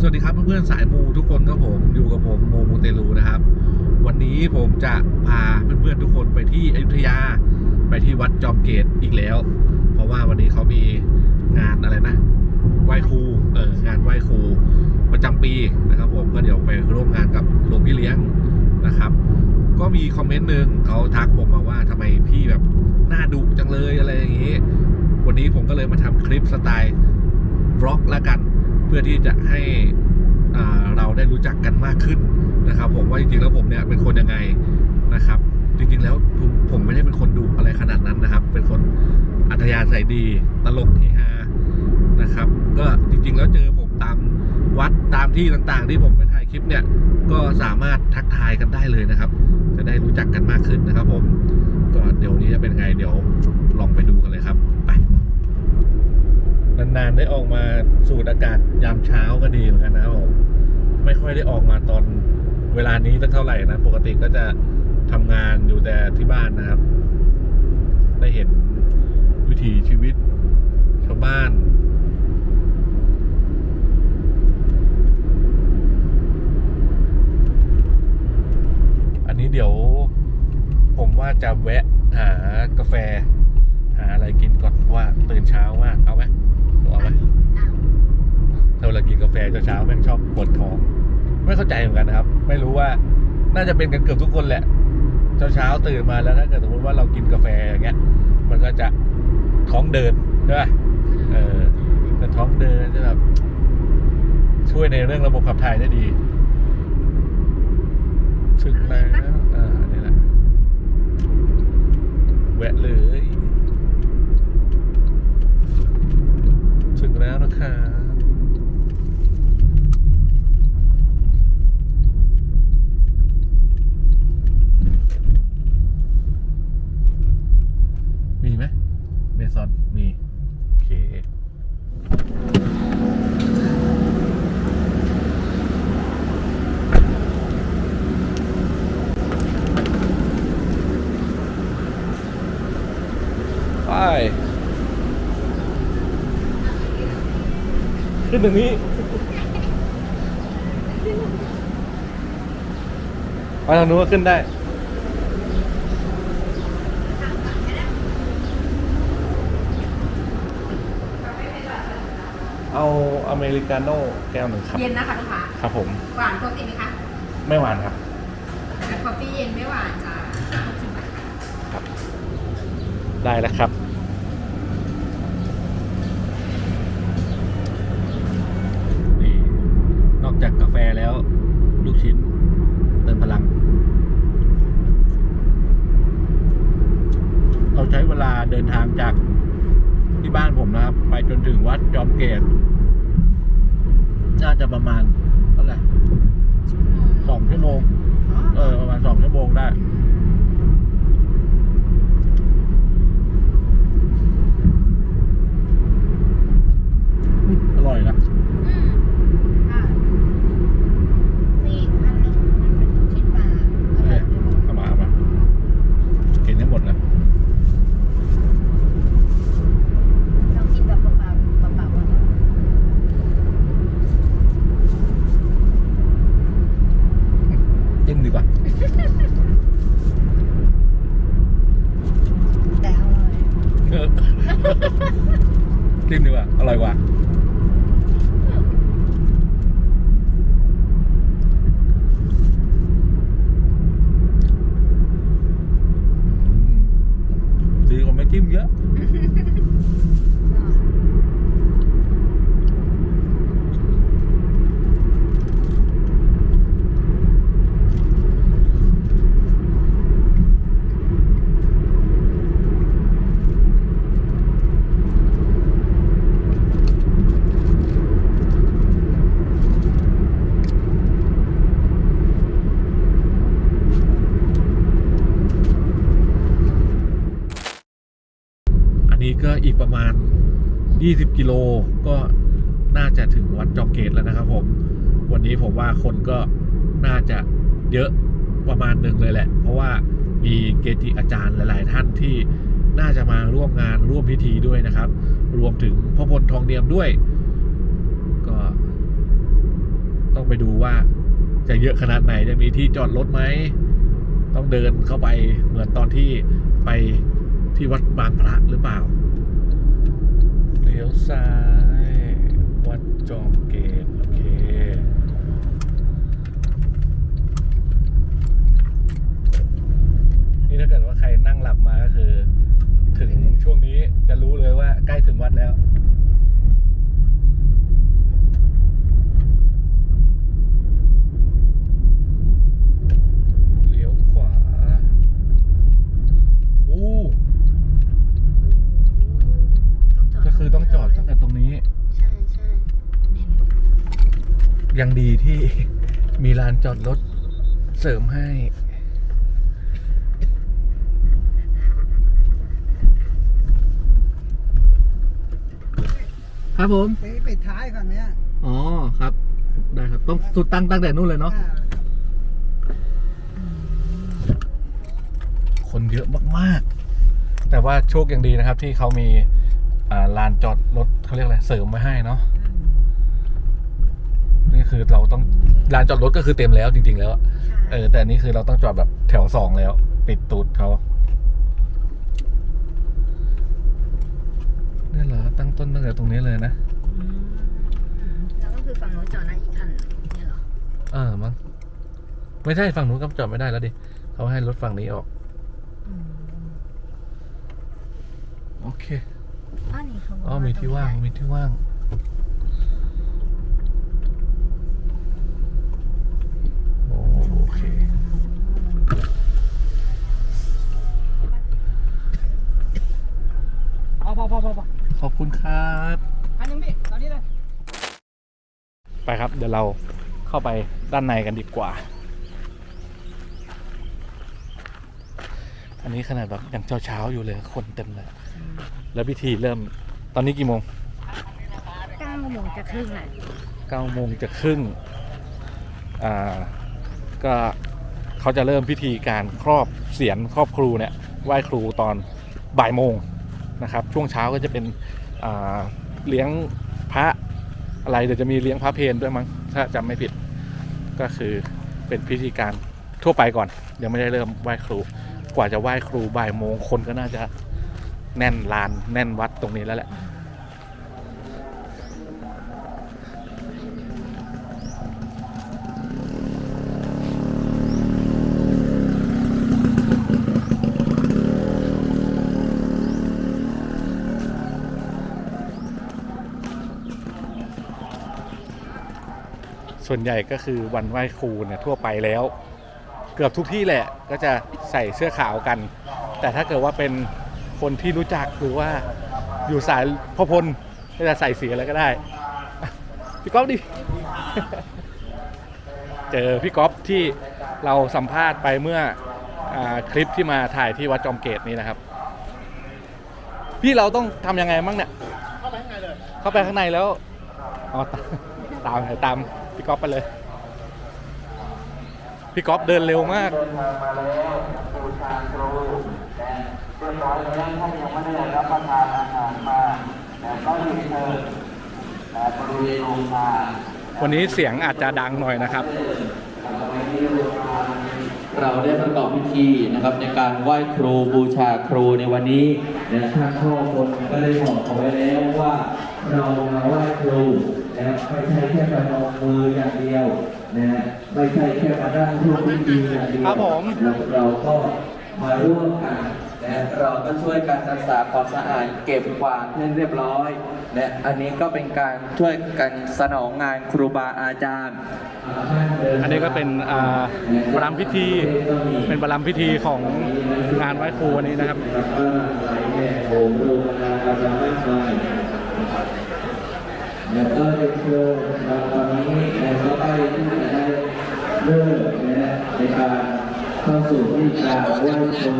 สวัสดีครับเพื่อนๆสายมูทุกคนครับผมอยู่กับผมโมมูเตลูนะครับ วันนี้ผมจะพาเพื่อนๆทุกคนไปที่อยุธยาไปที่วัดจอมเกตอีกแล้ว เพราะว่าวันนี้เขามีงานอะไรนะไหว้ครูเอองานไหว้ครูประจำปีนะครับผมก็เดี๋ยวไปร่วมงานกับหลวงพี่เลี้ยงนะครับ ก็มีคอมเมนต์หนึ่งเขาทักผมมาว่าทำไมพี่แบบหน้าดุจังเลยอะไรอย่างนี้ วันนี้ผมก็เลยมาทำคลิปสไตล์บล็อกแล้วกัน เพื่อที่จะให้เราได้รู้จักกันมากขึ้นนะครับ ผมว่าจริงๆแล้วผมเนี่ยเป็นคนยังไงนะครับ จริงๆแล้วผมไม่ได้เป็นคนดุอะไรขนาดนั้นนะครับ เป็นคนอัธยาศัยดีตลกเฮฮานะครับ ก็จริงๆแล้วเจอผมตามวัดตามที่ต่างๆ ที่ผมไปถ่ายคลิปเนี่ยก็สามารถทักทายกันได้เลยนะครับ จะได้รู้จักกันมากขึ้นนะครับ ผมก็เดี๋ยวนี้จะเป็นไงเดี๋ยวลองไปดูกันเลยครับ นานๆได้ออกมาสูดอากาศยามเช้าก็ดีเหมือนกันนะครับผมไม่ค่อยได้ออกมาตอนเวลานี้สักเท่าไหร่นะ ปกติก็จะทำงานอยู่แต่ที่บ้านนะครับ ได้เห็นวิถีชีวิตชาวบ้านอันนี้เดี๋ยวผมว่าจะแวะหากาแฟ หาอะไรกินก่อนว่าตื่นเช้ามากเอาไหม อาไหมถ้าเวลากินกาแฟเช้าๆแม่งชอบปวดท้อง ไม่เข้าใจเหมือนกันนะครับ ไม่รู้ว่าน่าจะเป็นกันเกือบทุกคนแหละ เช้าๆตื่นมาแล้วถ้าเกิดสมมติว่าเรากินกาแฟอย่างเงี้ย มันก็จะท้องเดินใช่ป่ะเออแต่ท้องเดินจะแบบช่วยในเรื่องระบบขับถ่ายได้ดีถึงแล้วอ่านี่แหละแวะเลย ถึงแล้วนะครับ มีไหมเมซอนมี โอเค ไป ขึ้นตรงนี้ไปทางนู้นก็ขึ้นได้ เอาอเมริกาโน่แก้วหนึ่งครับ เย็นนะคะลูกค้าครับผม หวานปกติไหมคะไม่หวานครับ แต่คอฟฟี่เย็นไม่หวานจ้าครับได้แล้วครับ นี่ นอกจากกาแฟแล้ว ลูกชิ้น เติมพลัง เราใช้เวลาเดินทางจากที่บ้านผมนะครับ ไปจนถึงวัดจอมเกต น่าจะ ประมาณเท่าไหร่สองชั่วโมง เออ ประมาณสองชั่วโมงได้ อืมอร่อยนะ อืมค่ะนี่อันหนึงมันเป็นลูกชิ้นปลาอร่อยไปหมด เอามาเอามากินให้หมดนะ ลองกินแบบเปล่าๆเปล่าๆก่อนนะ จิ้มดีกว่า แต่อร่อย เออ จิ้มดีกว่า อร่อยกว่า ดีกว่าไม่จิ้มเยอะ อันนี้ก็อีกประมาณ 20 กิ โลก็น่าจะถึงวัดจอมเกตแล้วนะครับผม วันนี้ผมว่าคนก็น่าจะเยอะประมาณหนึ่งเลยแหละ เพราะว่ามีเกจิอาจารย์หลาย ๆ ท่านที่น่าจะมาร่วมงานร่วมพิธีด้วยนะครับ รวมถึงพ่อพลทองเนียมด้วย ก็ ต้องไปดูว่าจะเยอะขนาดไหนจะมีที่จอดรถไหม ต้องเดินเข้าไปเหมือนตอนที่ไปที่วัดบางพระหรือเปล่า เลี้ยวซ้าย วัดจอมเกตโอเคนี่ถ้าเกิดว่าใครนั่งหลับมาก็คือ ถึงช่วงนี้จะรู้เลยว่าใกล้ถึงวัดแล้ว เลี้ยวขวาอู้ ต้องจอด ก็คือต้องจอดตั้งแต่ตรงนี้ ใช่ใช่ ยังดีที่มีลานจอดรถเสริมให้ ครับผม ไปไปท้ายก่อนเนี่ยอ๋อครับ ได้ครับ ต้องสุดตั้งตั้งแต่นู่นเลยเนาะ อ่าคนเยอะมากๆ แต่ว่าโชคยังดีนะครับที่เขามีอ่าลานจอดรถเขาเรียกอะไรเสริมไว้ให้เนาะนี่ คือเราต้องลานจอดรถก็คือเต็มแล้วจริง ๆ แล้วอะใช่เออแต่อันนี่คือเราต้องจอดแบบแถวสองแล้ว ปิดตูดเขาเนี่ยเหรอตั้งต้นตั้งแต่ตรงนี้เลยนะอืมแล้วก็คือฝั่งโน้นจอดนะอีกคันเนี่ยเหรอเออมั้งไม่ใช่ฝั่งนู้นก็จอดไม่ได้แล้วดิเขาให้รถฝั่งนี้ออก อืมโอเค อ๋อนี่เขาบอกอ๋อมีที่ว่างมีที่ว่างโอโอ เค เอาพอพอพอพอขอบคุณครับ อันยังพี่ตอนนี้เลย ไปครับ เดี๋ยวเราเข้าไปด้านในกันดีกว่า อันนี้ขนาดแบบยังเช้าๆอยู่เลยคนเต็มเลย แล้วพิธีเริ่มตอนนี้กี่โมงเก้าโมงจะครึ่งแหละเก้าโมงจะครึ่งอ่า ก็เขาจะเริ่มพิธีการครอบเสียนครอบครูเนี่ยไหว้ครูตอนบ่ายโมงนะครับ ช่วงเช้าก็จะเป็นเลี้ยงพระอะไรเดี๋ยวจะมีเลี้ยงพระเพลด้วยมั้งถ้าจำไม่ผิดก็คือเป็นพิธีการทั่วไปก่อน ยังไม่ได้เริ่มไหว้ครู กว่าจะไหว้ครูบ่ายโมงคนก็น่าจะแน่นลานแน่นวัดตรงนี้แล้วแหละ ส่วนใหญ่ก็คือวันไหว้ครูเนี่ยทั่วไปแล้ว เกือบทุกที่แหละก็จะใส่เสื้อขาวกัน แต่ถ้าเกิดว่าเป็นคนที่รู้จักหรือว่าอยู่สายพ่อพลก็จะใส่สีอะไรก็ได้พี่ก๊อฟดิเจอพี่ก๊อฟที่เราสัมภาษณ์ไปเมื่ออคลิปที่มาถ่ายที่วัดจอมเกตนี้นะครับ พี่เราต้องทำยังไงบ้างเนี่ย เข้าไปข้างในเลย เข้าไปข้างในแล้วอ๋อตามตาม พี่ก๊อฟไปเลย พี่ก๊อฟเดินเร็วมากวันนี้เสียงอาจจะดังหน่อยนะครับ เราได้ประกอบพิธีนะครับในการไหว้ครูบูชาครูในวันนี้ นะท่านพ่อคนก็ได้บอกเอาไว้แล้วว่าเรามาไหว้ครูนะไม่ใช่แค่ประนมมืออย่างเดียวนะไม่ใช่แค่มานั่งร่วมพิธีอย่างเดียวครับผมเราเราก็มาร่วมกันนะเราก็ช่วยกันรักษาความสะอาดเก็บกวาดให้เรียบร้อย นะอันนี้ก็เป็นการช่วยกันสนองงานครูบาอาจารย์ อันนี้ก็เป็นอ่าประรำพิธี เป็นประรำพิธีของงานไหว้ครูวันนี้นะครับ แล้วก็ไหลแห่โหมรวมนาการมากมายแล้วก็เรียนเชิญเราตอนนี้เราก็ใกล้ที่จะได้เริ่มนะฮะในการ เข้าสู่พิธีการไหว้ครู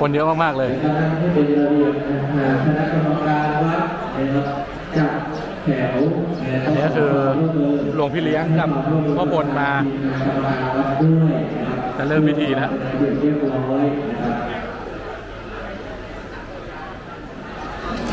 คนเยอะมากๆเลยในการให้เป็นระเบียบนะฮะคณะกรรมการวัดนะครับจัดแถวนะอันนี้ก็คือหลวงพี่เลี้ยงกับพ่อพลมาด้วยนะครับจะเริ่มพิธีแล้วเรียบร้อยนะครับ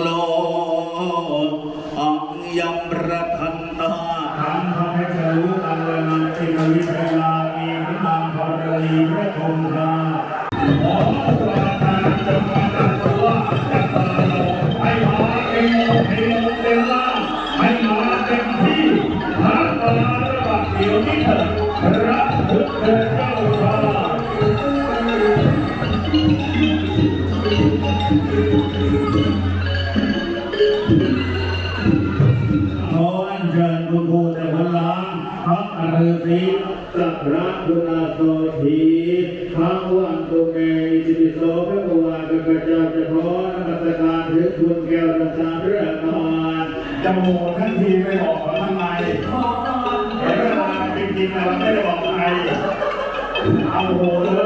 โลอังยัมระทันตาทำทำให้เธอรู้กันและนันทิมวิทยามีพระนามพระลีพระคงคา ตุเมอิติโสพระวาข้าพเจ้าจะขอนมัสการถึงคุณแก้วปรัตนาเรื่องนอนจมูกทั้งทีไม่บอกว่าทำไมบอกนอนเห็นเวลาจริงๆเราไม่ได้บอกใครเอาโหเลย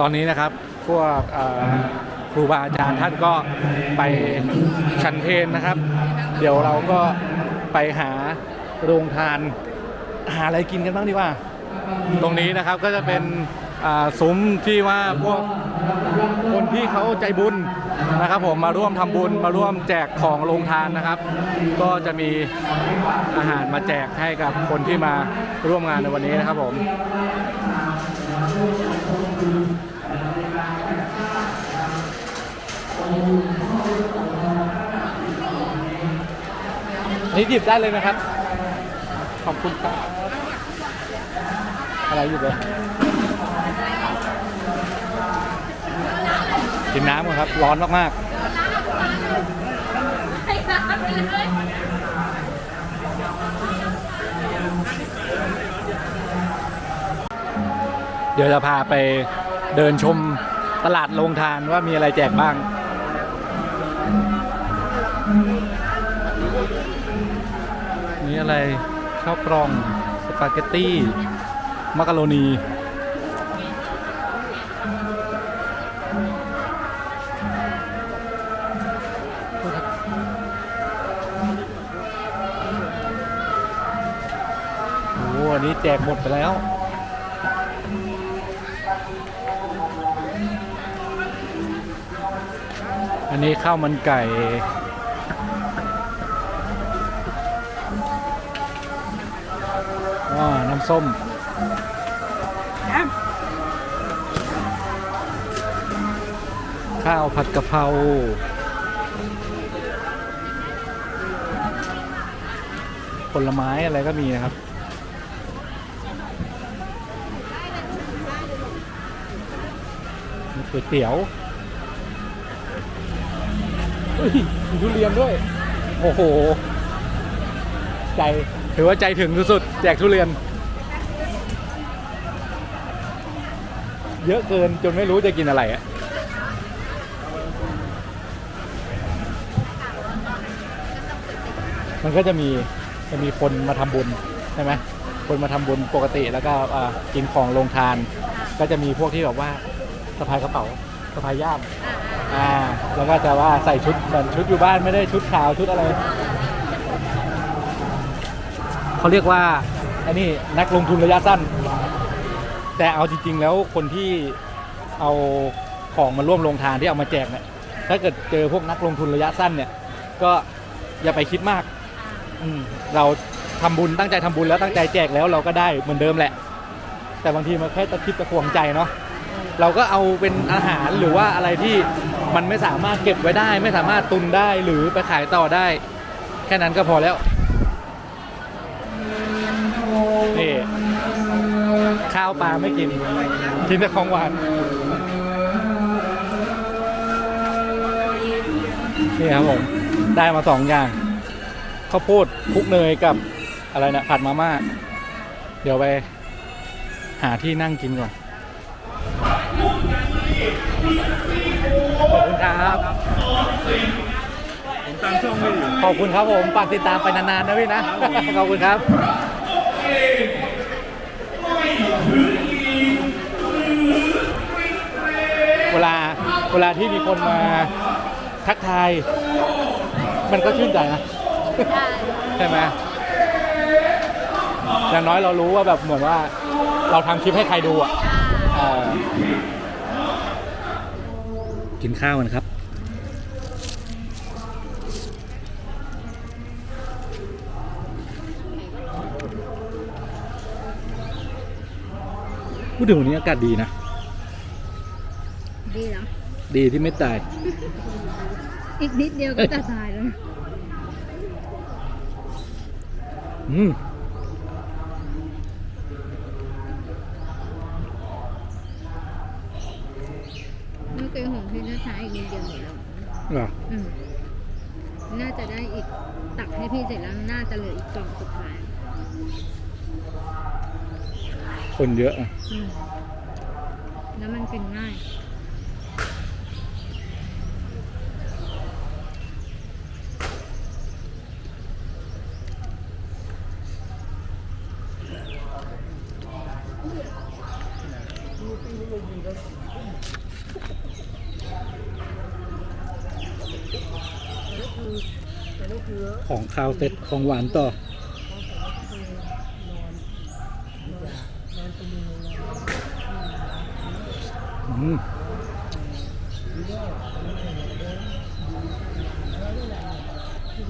ตอนนี้นะครับพวกครูบาอาจารย์ท่านก็ไปชันเพนนะครับ เดี๋ยวเราก็ไปหาโรงทานหาอะไรกินกันบ้างดีกว่า ตรงนี้นะครับก็จะเป็นซุ้มที่ว่าพวกคนที่เขาใจบุญนะครับ ผมมาร่วมทำบุญมาร่วมแจกของโรงทานนะครับ ก็จะมีอาหารมาแจกให้กับคนที่มาร่วมงานในวันนี้นะครับผม นี่หยิบได้เลยนะครับ ขอบคุณครับอะไรหยิบเลยกินน้ำก่อนครับ ร้อนมากๆเดี๋ยวจะพาไปเดินชมตลาดโรงทานว่ามีอะไรแจกบ้าง อะไรข้าวกล่อง สปาเกตตี้มักกะโรนีโอ้โหอันนี้แจกหมดไปแล้วอันนี้ข้าวมันไก่ อ่น้ำส้มข้าวผัดกะเพราผลไม้อะไรก็มีนะครับ มีก๋วยเตี๋ยวเฮ้ยมีทุเรียนด้วย โอ้โห ใจ ถือว่าใจถึงสุดๆ แจกทุเรียน เยอะเกินจนไม่รู้จะกินอะไรอะมันก็จะมีจะมีคนมาทำบุญใช่ไหมคนมาทำบุญปกติแล้วก็กินของลงทาน ก็จะมีพวกที่แบบว่าสะพายกระเป๋าสะพายย่ามอ่าแล้วก็จะว่าใส่ชุดเหมือนชุดอยู่บ้านไม่ได้ชุดขาวชุดอะไร เขาเรียกว่าไอ้นี่นักลงทุนระยะสั้น แต่เอาจริง ๆ แล้วคนที่เอาของมาร่วมลงทานที่เอามาแจกเนี่ยถ้าเกิดเจอพวกนักลงทุนระยะสั้นเนี่ย ก็อย่าไปคิดมากอืมเราทำบุญตั้งใจทำบุญแล้วตั้งใจแจกแล้วเราก็ได้เหมือนเดิมแหละ แต่บางทีมันแค่ตะคิดตะควงใจเนาะเราก็เอาเป็นอาหารหรือว่าอะไรที่มันไม่สามารถเก็บไว้ได้ ไม่สามารถตุนได้หรือไปขายต่อได้ แค่นั้นก็พอแล้ว นี่ ข้าวปลาไม่กิน กินแต่ของหวาน นี่ครับผม ได้มาสองอย่างข้าวโพดคลุกเนยกับอะไรนะผัดมาม่า เดี๋ยวไป หาที่นั่งกินก่อน ขอบคุณครับ ผมตามช่องไม่อยู่ขอบคุณครับผมฝากติดตามไปนานๆนะพี่นะ ขอบคุณครับ เวลาเวลาที่มีคนมาทักทาย มันก็ชื่นใจนะ ใช่ไหมอย่างน้อยเรารู้ว่าแบบเหมือนว่า เราทำคลิปให้ใครดูอะเออกินข้าวกันครับ พูดถึงวันนี้อากาศดีนะ ดีแล้วดีที่ไม่ตาย อีกนิดเดียวก็จะตายแล้วอืมเมื่อกี้ของพี่น่าใช้อีกนิดเดียวหมดแล้วเหรออืมน่าจะได้อีกตักให้พี่เสร็จแล้วน่าจะเหลืออีกกล่องสุดท้าย คนเยอะอะอืมแล้วมันกินง่าย ของข้าวเสร็จของหวานต่อ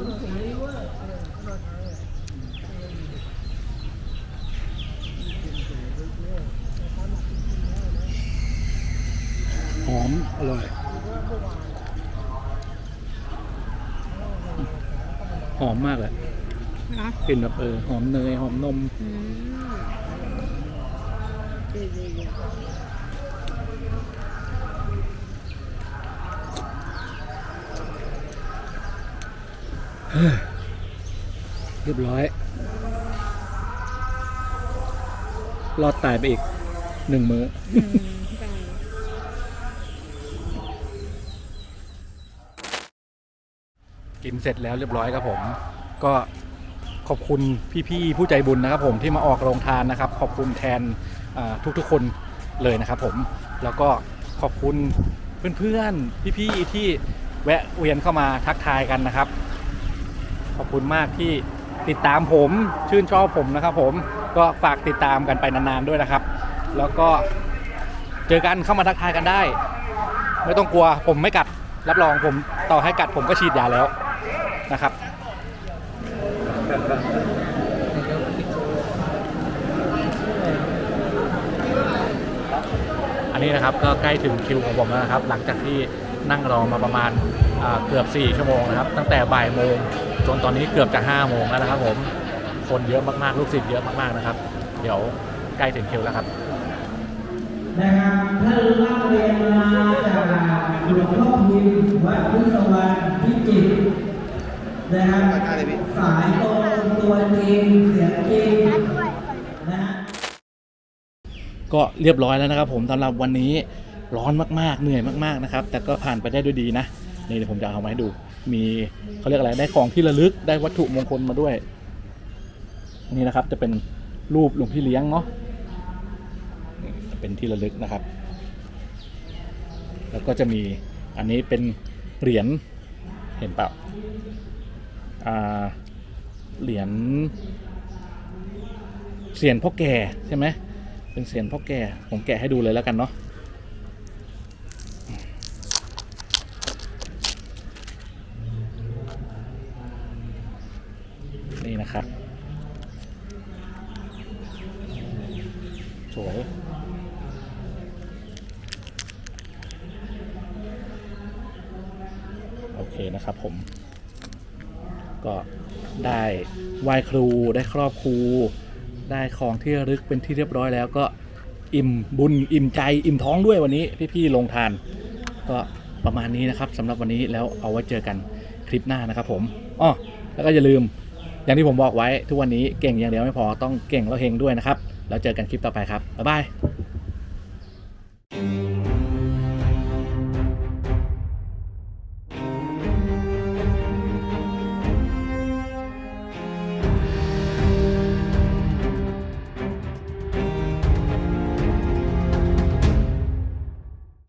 หอม อร่อย หอมมากเลยเนาะกลิ่นแบบเออ หอมเนย หอมนม อืมดีดีดี เรียบร้อย รอดตายไปอีกหนึ่งมือ้อกินเสร็จแล้วเรียบร้อยครับผม ก็ขอบคุณพี่ๆผู้ใจบุญนะครับผมที่มาออกโรงทานนะครับ ขอบคุณแทนทุกๆคนเลยนะครับผมแล้วก็ขอบคุณเพื่อนๆพี่ๆที่แวะเวียนเข้ามาทักทายกันนะครับ ขอบคุณมากที่ติดตามผมชื่นชอบผมนะครับ ผมก็ฝากติดตามกันไปนานๆด้วยนะครับ แล้วก็เจอกันเข้ามาทักทายกันได้ ไม่ต้องกลัวผมไม่กัดรับรองผมต่อให้กัดผมก็ฉีดยาแล้วนะครับอันนี้นะครับก็ใกล้ถึงคิวของผมแล้วนะครับ หลังจากที่นั่งรอมาประมาณเกือบ 4 ชั่วโมงนะครับ ตั้งแต่บ่ายโมง จนตอนนี้เกือบจะ5โมงแล้วนะครับผมคนเยอะมากๆ ลูกศิษย์เยอะมากๆนะครับ เดี๋ยวใกล้ถึงคิวแล้วครับนะครับท่านร่ำเรียนมาจากหลวงพ่อพิมพ์วัดพุทธวรรณพิจิตรนะครับสายตรงตัวจริงเสียงจริงนะฮะก็เรียบร้อยแล้วนะครับผมสำหรับวันนี้ร้อนมากๆ เหนื่อยมากๆนะครับ แต่ก็ผ่านไปได้ด้วยดีนะ นี่เดี๋ยวผมจะเอามาให้ดู มีเขาเรียกอะไรได้ของที่ระลึกได้วัตถุมงคลมาด้วย นี่นะครับจะเป็นรูปหลวงพี่เลี้ยงเนาะจะเป็นที่ระลึกนะครับ แล้วก็จะมีอันนี้เป็นเหรียญเห็นเปล่าเหรียญเสียนพ่อแก่ใช่ไหมเป็นเสียงพ่อแก่ผมแกะให้ดูเลยแล้วกันเนาะ นี่นะครับ สวย โอเคนะครับผม ก็ได้ไหว้ครูได้ครอบครู ได้ของที่ระลึกเป็นที่เรียบร้อยแล้วก็อิ่มบุญอิ่มใจอิ่มท้องด้วยวันนี้พี่ๆลงทาน ก็ประมาณนี้นะครับสำหรับวันนี้แล้วเอาไว้เจอกันคลิปหน้านะครับผมอ้อแล้วก็อย่าลืมอย่างที่ผมบอกไว้ทุกวันนี้เก่งอย่างเดียวไม่พอต้องเก่งแล้วเฮงด้วยนะครับ แล้วเจอกันคลิปต่อไปครับบ๊ายบาย